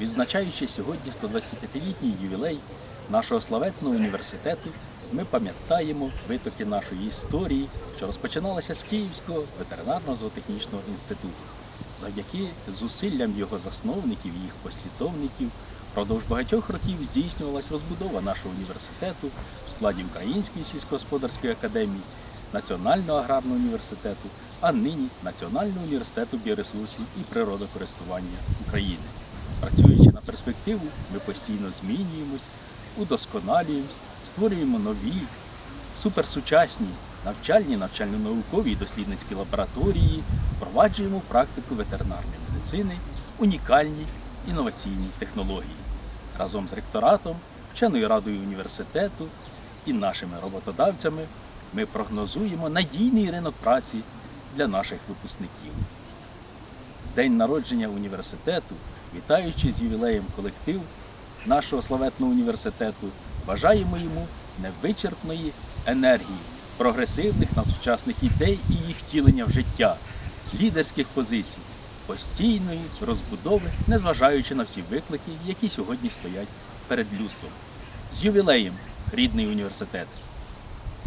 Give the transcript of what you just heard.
Відзначаючи сьогодні 125-літній ювілей нашого славетного університету, ми пам'ятаємо витоки нашої історії, що розпочиналася з Київського ветеринарно-зоотехнічного інституту. Завдяки зусиллям його засновників і їх послідовників впродовж багатьох років здійснювалась розбудова нашого університету в складі Української сільськогосподарської академії, Національного аграрного університету, а нині Національного університету біоресурсів і природокористування України. Працюючи на перспективу, ми постійно змінюємось, удосконалюємось, створюємо нові, суперсучасні навчальні, навчально-наукові і дослідницькі лабораторії, впроваджуємо практику ветеринарної медицини унікальні інноваційні технології. Разом з ректоратом, вченою радою університету і нашими роботодавцями ми прогнозуємо надійний ринок праці для наших випускників. День народження університету, вітаючи з ювілеєм колектив нашого славетного університету, бажаємо йому невичерпної енергії, прогресивних надсучасних ідей і їх втілення в життя, лідерських позицій, постійної розбудови, незважаючи на всі виклики, які сьогодні стоять перед людством. З ювілеєм, рідний університет!